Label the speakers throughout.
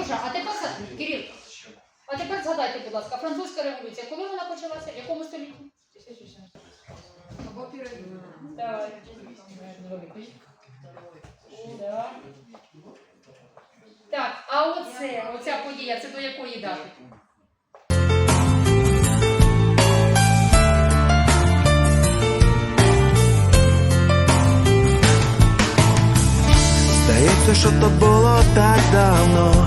Speaker 1: Андрюша, а тепер за- Кирил, а тепер згадайте, будь ласка, французька революція, коли вона почалася? В якому столітті? Так, а оце, оця подія, це до якої дати?
Speaker 2: Здається, що то було так давно,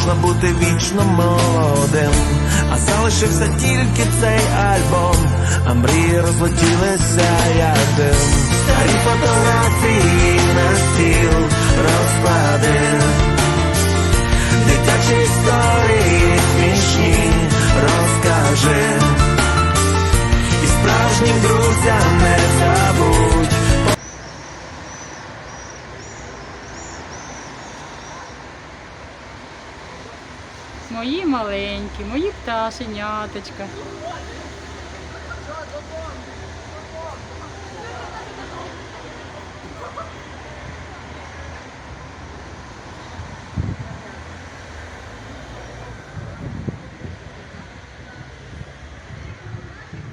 Speaker 2: можна бути вічно молодим. А залишився тільки цей альбом, а мрії розлетілися як дим. Старі фотографії на стіл розкладив. Дитячі історії смішні розкаже. І справжнім друзям не
Speaker 1: мої маленькі, мої пташеняточка.